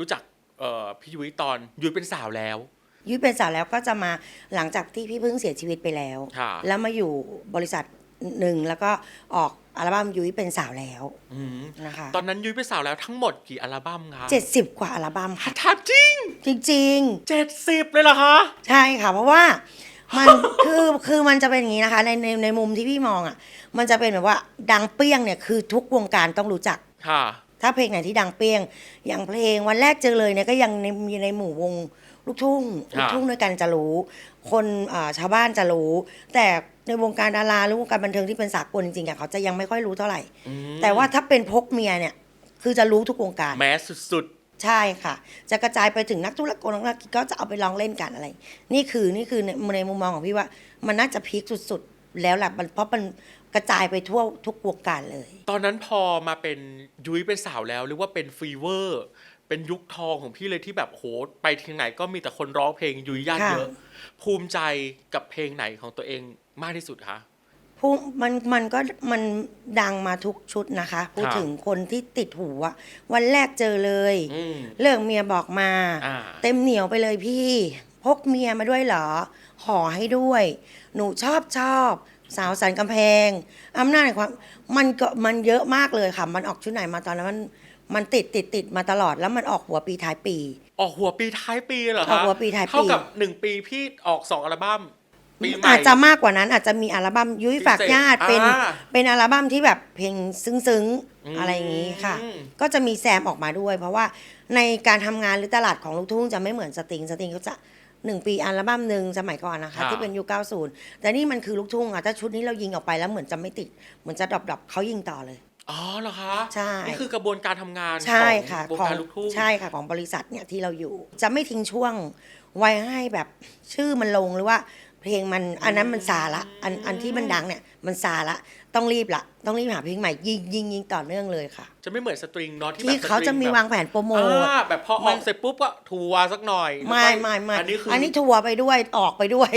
รู้จักเอ่อพี่ยุ้ยตอนยุ้ยเป็นสาวแล้ว ยุ้ยเป็นสาวแล้วก็จะมาหลังจากที่พี่พึ่งเสียชีวิตไปแล้ว ค่ะ แล้วมาอยู่บริษัทหนึ่งแล้วก็ออกอัลบั้มยุ้ยเป็นสาวแล้วอืมนะคะตอนนั้นยุ้ยเป็นสาวแล้วทั้งหมดกี่อัลบั้มคะเจ็ดสิบกว่าอัลบั้มค่ะถามจริงจริงเจ็ดสิบเลยเหรอคะๆใช่ค่ะ เพราะว่ามัน คือคือมันจะเป็นอย่างนี้นะคะ ในในในมุมที่พี่มองอะ มันจะเป็นแบบว่าดังเปี้ยงเนี่ยคือทุกวงการต้องรู้จัก ค่ะ ถ้าเพลงไหนที่ดังเปี้ยง อย่างเพลงวันแรกเจอเลยเนี่ยก็ยังในมีในหมู่วงลูกทุ่งครับลูกทุ่งด้วยกันจะรู้ คนอ่าชาวบ้านจะรู้ แต่ในวงการดาราหรือวงการบันเทิงที่เป็นสากลจริงๆอะเขาจะยังไม่ค่อยรู้เท่าไหร่อืมแต่ว่าถ้าเป็นพกเมียเนี่ย คือจะรู้ทุกวงการแม้สุดใช่ค่ะ จะกระจายไปถึงนักธุรกิจนักธุรกิจก็จะเอาไปลองเล่นกันอะไร นี่คือนี่คือในในมุมมองของพี่ว่า มันน่าจะพีคสุดๆ แล้วแหละมันเพราะมันกระจายไปทั่วทุกวงการเลยๆตอนนั้นพอมาเป็นยุ้ยเป็นสาวแล้วหรือว่าเป็นฟีเวอร์ เป็นยุคทองของพี่เลยที่แบบโหไปที่ไหนก็มีแต่คนร้องเพลงยุ้ยญาติค่ะเยอะ ภูมิใจกับเพลงไหนของตัวเองมากที่สุดคะผู้มันมันก็มันดังมาทุกชุดนะคะ พูดครับถึงคนที่ติดหูอะวันแรกเจอเลยอืมเรื่องเมียบอกมาอ่าเต็มเหนียวไปเลยพี่ พกเมียมาด้วยเหรอขอให้ด้วย หนูชอบชอบ สาวสันกำแพงอำนาจแห่งความมันก็มันเยอะมากเลยค่ะ มันออกชุดไหนมาตอนนั้นมันมันติดติดติดมาตลอดแล้วมันออกหัวปีท้ายปี ออกหัวปีท้ายปีเหรออคะอกหัวปีท้ายปี เท่ากับหนึ่งปีพี่ออกสองอัลบั้มปีใหม่ อาจจะมากกว่านั้นอาจจะมีอัลบั้มยุ้ยฝากญาติพิเป็นเศษอ่าเป็นอัลบั้มที่แบบเพลงซึ้งอืมๆอะไรอย่างนี้ค่ะอืมก็จะมีแซมออกมาด้วย เพราะว่าในการทำงานหรือตลาดของลูกทุ่งจะไม่เหมือนสตริงสตริงเขาจะ หนึ่งปีอัลบั้มหนึ่งสมัยก่อนนะคะที่เป็นยุค90 แต่นี่มันคือลูกทุ่งอะถ้าชุดนี้เรายิงออกไปแล้วเหมือนจะไม่ติด เหมือนจะดรอปๆเขายิงต่อเลย อ๋อเหรอคะใช่ นี่คือกระบวนการทำงานใช่ค่ะของวงของการลูกทุ่ง ใช่ค่ะของบริษัทเนี่ยที่เราอยู่ จะไม่ทิ้งช่วงไว้ให้แบบชื่อมันลงหรือว่า เพลงมันอันนั้นมันซาละอันอันที่มันดังเนี่ยมันซาละต้องรีบละต้องรีบหาเพลงใหม่ยิงยิงยิงต่อเนื่องเลยค่ะ จะไม่เหมือนสตริงเนาะที่ที่แบบเขาจะมีสตริวางแผนโปรโมทอ่าแบบพออมัอนกเสร็จปุ๊บก็ทัวร์สักหน่อยไม่แล้วก็ไม่ไม่อันนี้คืออันนี้ทัวร์ไปด้วยออกไปด้วย